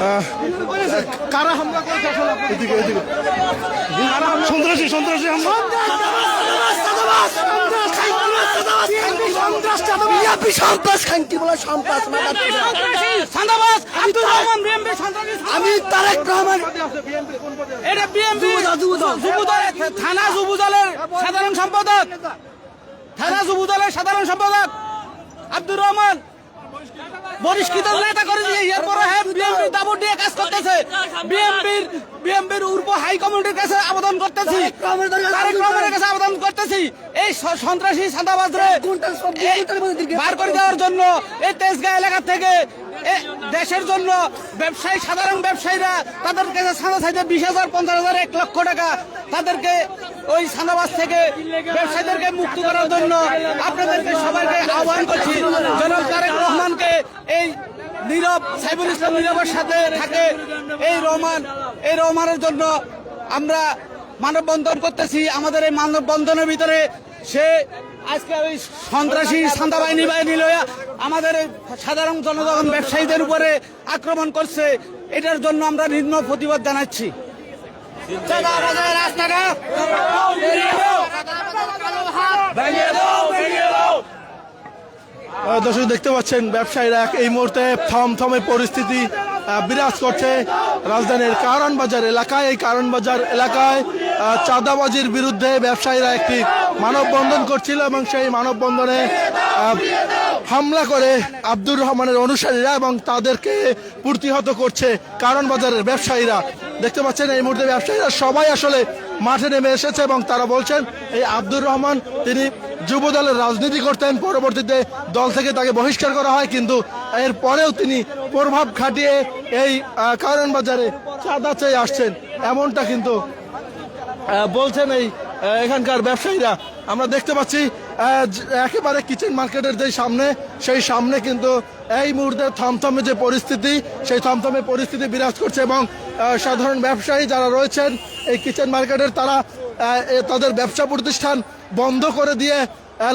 আহ, কারা হামলা করেছে? এদিকে এদিকে। সন্ত্রাসী সন্ত্রাসী হামলা। আমি তারেক রহমান এটা বিএমপি থানা যুবদলের সাধারণ সম্পাদক। থানা যুবদলের সাধারণ সম্পাদক আব্দুর রহমান। বহিষ্কৃত নেতা করে দিয়ে এরপরে হ্যাঁ বিএমপি দাবর দিয়ে কাজ করতেছে। বিএমপির বিএমপির উর্ব হাই কমিটির কাছে আবেদন করতেছি। তারেক কাছে আবেদন করতেছি। এই সন্ত্রাসী সাদাবাজরে? বার করে দেওয়ার জন্য এই তেজগাঁ এলাকা থেকে দেশের জন্য ব্যবসায়ী, সাধারণ ব্যবসায়ীরা তাদের কাছে সাদা সাইডে বিশ হাজার, পঞ্চাশ হাজার, এক লক্ষ টাকা, তাদেরকে ওই সাদাবাজ থেকে ব্যবসায়ীদেরকে মুক্ত করার জন্য আপনাদেরকে সবাইকে আহ্বান করছি। জনাব তারেক রহমানকে এই নীরব সাইবুল ইসলাম নীরবের সাথে থাকে এই রহমান, এই রহমানের জন্য আমরা মানববন্ধন করতেছি। আমাদের এই মানববন্ধনের ভিতরে সে আজকে ওই সন্ত্রাসী সান্দা বাহিনী বাহিনী লইয়া আমাদের সাধারণ জনগণ ব্যবসায়ীদের উপরে আক্রমণ করছে, এটার জন্য আমরা নিম্ন প্রতিবাদ জানাচ্ছি। দর্শক, দেখতে পাচ্ছেন, ব্যবসায়ীরা এই মুহূর্তে থমথমে পরিস্থিতি বিরাজ করছে রাজধানীর কারণ বাজার এলাকায়। এই কারণ বাজার এলাকায় চাঁদাবাজির বিরুদ্ধে ব্যবসায়ীরা একটি মানববন্ধন করছিল এবং সেই মানববন্ধনে হামলা করে আব্দুর রহমানের অনুসারীরা এবং তাদেরকে প্রতিহত করছে কারণ বাজারের ব্যবসায়ীরা। দেখতে পাচ্ছেন, এই মুহূর্তে ব্যবসায়ীরা সবাই আসলে মাঠে নেমে এসেছে এবং তারা বলছেন, এই আব্দুর রহমান, তিনি যুব দলের রাজনীতি করতেন, পরবর্তীতে দল থেকে তাকে বহিষ্কার করা হয়, কিন্তু এর পরেও তিনি প্রভাব খাটিয়ে এই কারণ বাজারে চাঁদা চেয়ে আসছেন। এমনটা কিন্তু বলছেন এই এখানকার ব্যবসায়ীরা। আমরা দেখতে পাচ্ছি একেবারে কিচেন মার্কেটের যে সামনে, সেই সামনে কিন্তু এই মুহূর্তে থমথমে যে পরিস্থিতি, সেই থমথমে পরিস্থিতি বিরাজ করছে এবং সাধারণ ব্যবসায়ী যারা রয়েছেন এই কিচেন মার্কেটের তারা তাদের ব্যবসা প্রতিষ্ঠান বন্ধ করে দিয়ে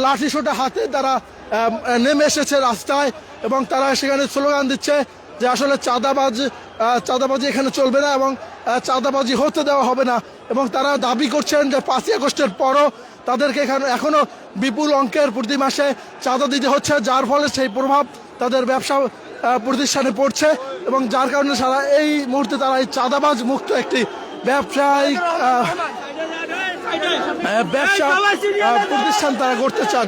লাঠি সোটা হাতে তারা নেমে এসেছে রাস্তায় এবং তারা সেখানে স্লোগান দিচ্ছে যে আসলে চাঁদাবাজ চাঁদাবাজি এখানে চলবে না এবং চাঁদাবাজি হতে দেওয়া হবে না। এবং তারা দাবি করছেন যে পাঁচই আগস্টের পরও তাদেরকে এখানে এখনও বিপুল অঙ্কের প্রতি মাসে চাঁদা দিতে হচ্ছে, যার ফলে সেই প্রভাব তাদের ব্যবসা প্রতিষ্ঠানে পড়ছে এবং যার কারণে সারা এই মুহূর্তে তারা এই চাঁদাবাজ মুক্ত একটি ব্যবসায়িক ব্যবসা প্রতিষ্ঠান তারা করতে চান।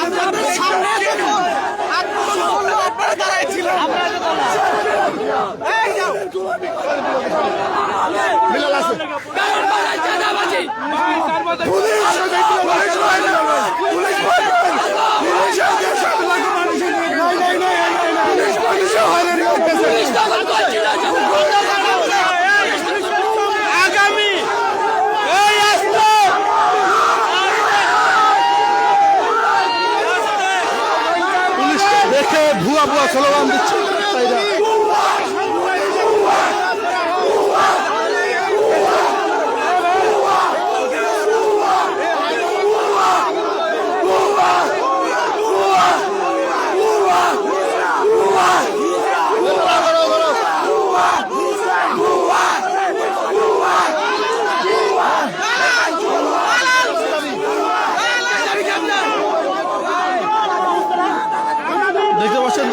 আগামী স্লোগান দিচ্ছে ব্যবসায়ীরা। দেখতে পাচ্ছেন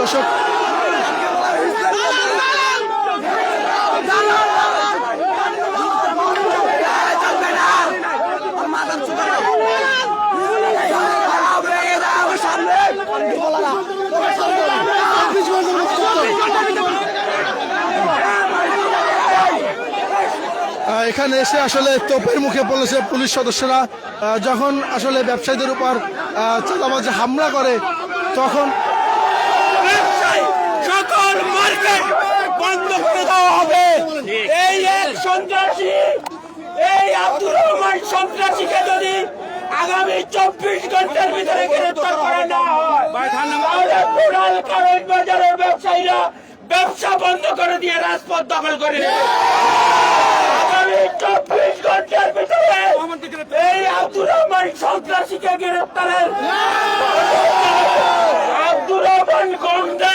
এখানে এসে আসলে তোপের মুখে পড়েছে পুলিশ সদস্যরা। যখন আসলে ব্যবসায়ীদের উপর চাঁদাবাজি হামলা করে, তখন সকল মার্কেট বন্ধ করে দেওয়া হবে। এই এক সন্ত্রাসী, এই আব্দুর রহমান সন্ত্রাসীকে যদি আগামী চব্বিশ ঘণ্টার ভিতরে গ্রেফতার করা না হয়, তাহলে কারণ বাজারের ব্যবসায়ীরা ব্যবসা বন্ধ করে দিয়ে রাজপথ দখল করে আগামী চব্বিশ ঘণ্টার ভিতরে এই আব্দুর রহমান সন্ত্রাসীকে গ্রেফতারের আব্দুর রহমান গোন্ডা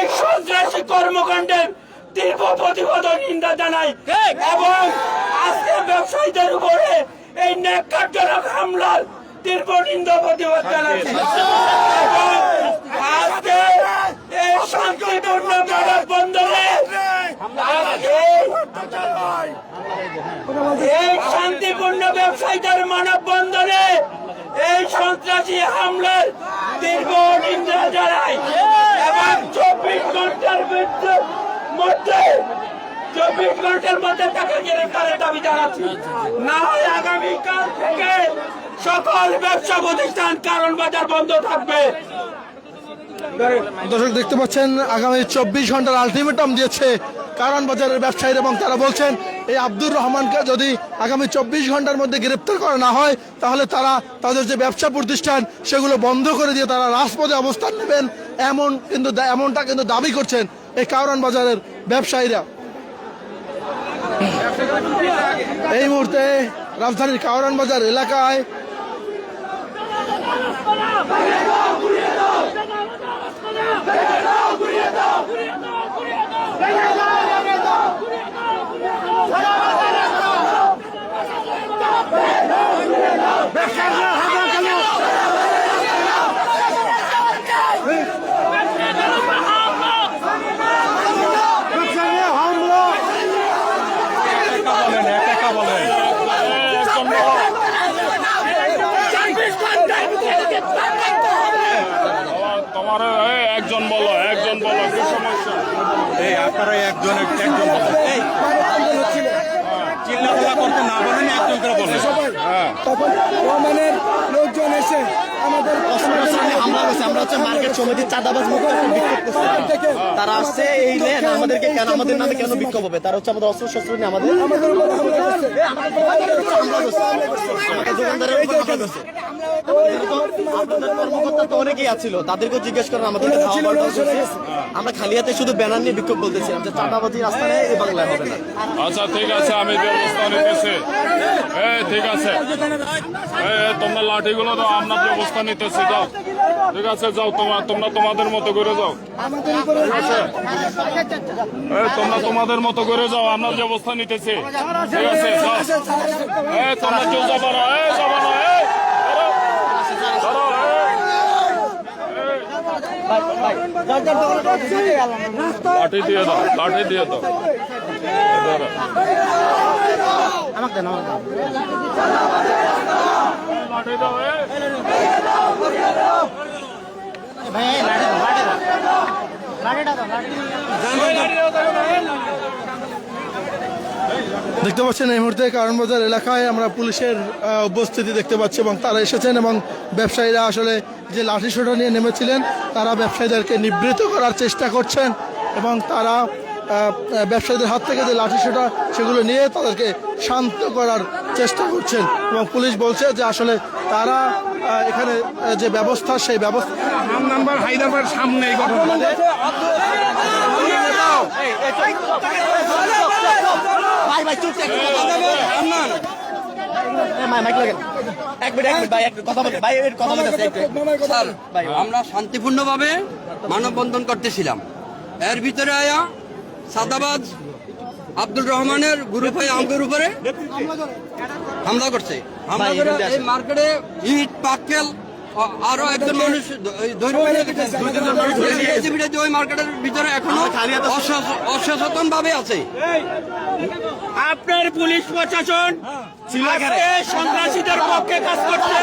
এই সন্ত্রাসী কর্মকাণ্ডের তীব্র প্রতিবাদ নিন্দা জানাই। এবং আজকে ব্যবসায়ীদের উপরে এই ন্যাক্কারজনক হামলার তীব্র নিন্দা প্রতিবাদ জানাচ্ছি। আজকে এই শান্তিপূর্ণ মানব বন্ধনে এই শান্তিপূর্ণ ব্যবসায়ীদের মানব বন্ধনে এই সন্ত্রাসী হামলার দীর্ঘ নিন্দা জানাই এবং চব্বিশ ঘণ্টার মধ্যে- মধ্যে চব্বিশ মধ্যে তাকে গ্রেফতারের দাবি জানাচ্ছি। না হয় আগামীকাল থেকে সকল ব্যবসা প্রতিষ্ঠান কারণ বাজার বন্ধ থাকবে। দর্শক, দেখতে পাচ্ছেন, আগামী চব্বিশ ঘণ্টার আলটিমেটাম দিয়েছে কারণ বাজারের ব্যবসায়ীরা এবং তারা বলছেন, এই আব্দুর রহমানকে যদি আগামী চব্বিশ ঘণ্টার মধ্যে গ্রেপ্তার করা না হয়, তাহলে তারা তাদের যে ব্যবসা প্রতিষ্ঠান, সেগুলো বন্ধ করে দিয়ে তারা রাজপথে অবস্থান নেবেন। এমন কিন্তু এমনটা কিন্তু দাবি করছেন এই কারণ বাজারের ব্যবসায়ীরা। এই মুহূর্তে রাজধানীর কাওরান বাজার এলাকায় তোমার এই একজন বলো একজন বলো কি সমস্যা। এই আপনারা একজন একজন বলেন। চিল্লাপাল্লা করতে না বলেন একজন করে বলেন তখন রহমানের লোকজন এসে আমাদের হামলা হয়েছে আমরা হচ্ছে মার্কেট সমিতির চাঁদাবাজ মুক্ত তারা আসছে এই লেন আমাদেরকে কেন আমাদের নামে কেন বিক্ষোভ হবে? তারা হচ্ছে আমাদের অস্ত্র শস্ত্র নিয়ে কর্মকর্তা তো অনেকেই আছিল। তাদেরকেও জিজ্ঞেস করেন আমাদেরকে। আমরা খালি হাতে শুধু ব্যানার নিয়ে বিক্ষোভ বলতেছিলাম যে চাঁদাবাজি রাস্তায় এই বাংলায় হবে না। আচ্ছা ঠিক আছে, আমি ব্যবস্থা নিতেছি। ঠিক আছে। তোমরা লাঠিগুলো দাও, আমরা ব্যবস্থা নিতেছি, যাও। ঠিক আছে, যাও তোমার তোমরা তোমাদের মতো করে যাও। এই, তোমরা তোমাদের মতো করে যাও, আমরা ব্যবস্থা নিতেছি। ঠিক আছে, যাও। তোমরা কেউ যাব না যাব না এই ধরো, ধরো, এই। লাঠি দিয়ে দাও লাঠি দিয়ে দাও এই ধরো। লাঠি দাও এই। দেখতে পাচ্ছেন এই মুহূর্তে কারণ বাজার এলাকায় আমরা পুলিশের উপস্থিতি দেখতে পাচ্ছি এবং তারা এসেছেন এবং ব্যবসায়ীরা আসলে যে লাঠি সোটা নিয়ে নেমেছিলেন, তারা ব্যবসায়ীদেরকে নিবৃত করার চেষ্টা করছেন এবং তারা ব্যবসায়ীদের হাত থেকে যে লাঠি সোটা, সেগুলো নিয়ে তাদেরকে শান্ত করার চেষ্টা করছেন এবং পুলিশ বলছে যে আসলে তারা এখানে যে ব্যবস্থা, সেই ব্যবস্থা হায়দ্রাবাদ সামনে এই ঘটনা এক মিনিট। স্যার আমরা শান্তিপূর্ণভাবে মানববন্ধন করতেছিলাম এর ভিতরে আয়া সাদাবাজ আব্দুল রহমানের গ্রুপ হয়ে আমাদের উপরে হামলা করছে হামলা করে মার্কেটে ইট পাক্কেল আ- আরও একজন মানুষ এই ধরে ওই মার্কেটের ভিতরে এখনও অসচেতন ভাবে আছে। আপনার পুলিশ প্রশাসন সন্ত্রাসীদের পক্ষে কাজ করছে।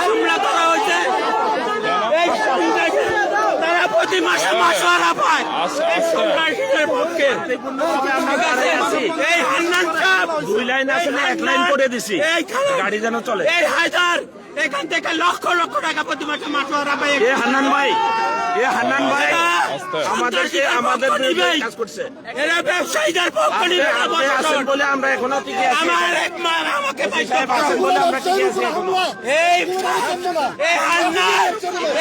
হামলা করা হয়েছে। প্রতি মাসে মাসোয়ারা পায় এই সন্ন্যাসীদের পক্ষে। এই হান্নান সাহেব দুই লাইন আসলে এক লাইন করে দিছি। গাড়ি যেন চলে। এই হায়দার এখান থেকে লক্ষ লক্ষ টাকা প্রতি মাসে মাসোয়ারা পায় হান্নান ভাই এ হান্নান ভাই আস্তে। আমাদেরকে আমাদের কাজ করছে। এরা ব্যবসায়ীদের পক্ষ নিবে আপনি আছেন বলে আমরা এখনও টিকে আছি। আমার এক মা আমাকে পয়সা সাহেব বলে আমরা টিকে আছি এখনও এই এই হান্নার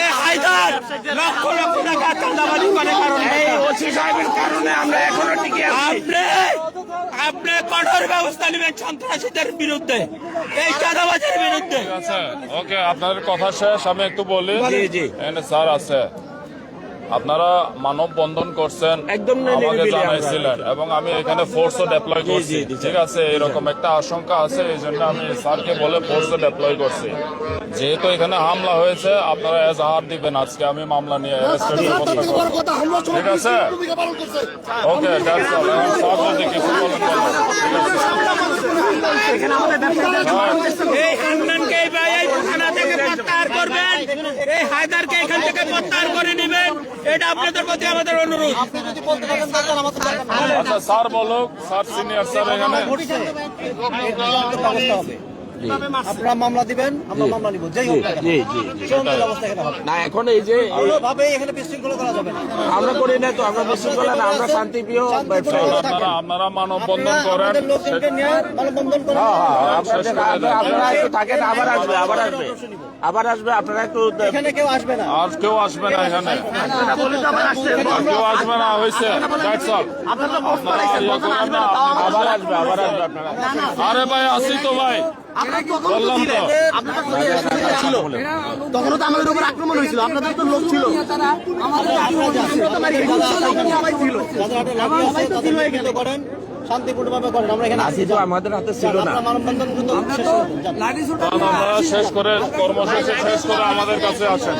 এই হায়দার লক্ষ লক্ষ টাকা চাঁদাবাজি করে কারণ এই ওসি সাহেবের কারণে আমরা এখনও টিকে আছি। আপনি আপনি কঠোর ব্যবস্থা নেবেন সন্ত্রাসীদের বিরুদ্ধে। এই চাঁদাবাজের বিরুদ্ধে। ওকে আপনাদের কথা শেষ আমি একটু বলি। জি, জি। স্যার আছে। আপনারা মানব বন্ধন করছেন আমাকে জানাইছিলেন এবং আমি এখানে ফোর্সও ডেপ্লয় করছি। ঠিক আছে এরকম একটা আশঙ্কা আছে এই জন্য আমি স্যারকে বলে ফোর্সও ডেপ্লয় করছি। যেহেতু এখানে হামলা হয়েছে আপনারা এজাহার দিবেন আজকে আমি মামলা নিয়ে arrested ব্যবস্থা করব। ঠিক আছে? ওকে দ্যাটস অল এখন স্যার যদি কিছু বলেন হান্নানকে এই ভাই এই থানা থেকে প্রত্যাহার করবেন? এই হায়দারকে এখান থেকে প্রত্যাহার করে নেবেন। এটা আপনাদের প্রতি আমাদের অনুরোধ। আচ্ছা স্যার বলুক স্যার সিনিয়র স্যার এখানে। আপনারা মামলা দিবেন আমরা মামলা নিব। যেই হোক না এখানে হবে। না এখন এই যে এই- এখানে বিশৃঙ্খলা করা যাবে না। আমরা করি না তো আমরা বিশৃঙ্খলা না আমরা শান্তিপ্রিয় ব্যবসায়ী। আপনারা মানববন্ধন করেন। নিয়ে মানববন্ধন করা আপনারা- আপনারা একটু থাকেন আবার আসবে আবার আসবে। আবার আসবে আপনারা একটু এখানে কেউ আসবে না আর কেউ আসবে না এখানে কেউ আসবে না হয়েছে ইয়ে আবার আসবে আবার আসবে আপনারা আরে ভাই আসি তো ভাই বললাম তো ছিল তখনও তো আমাদের উপর আক্রমণ হয়েছিল আপনাদের তো লোক ছিল করেন শান্তিপূর্ণভাবে করেন আমরা এখানে তো আমাদের হাতে ছিল না মানববন্ধন দ্রুত শেষ করে কর্মসূচি শেষ করে আমাদের কাছে আসেন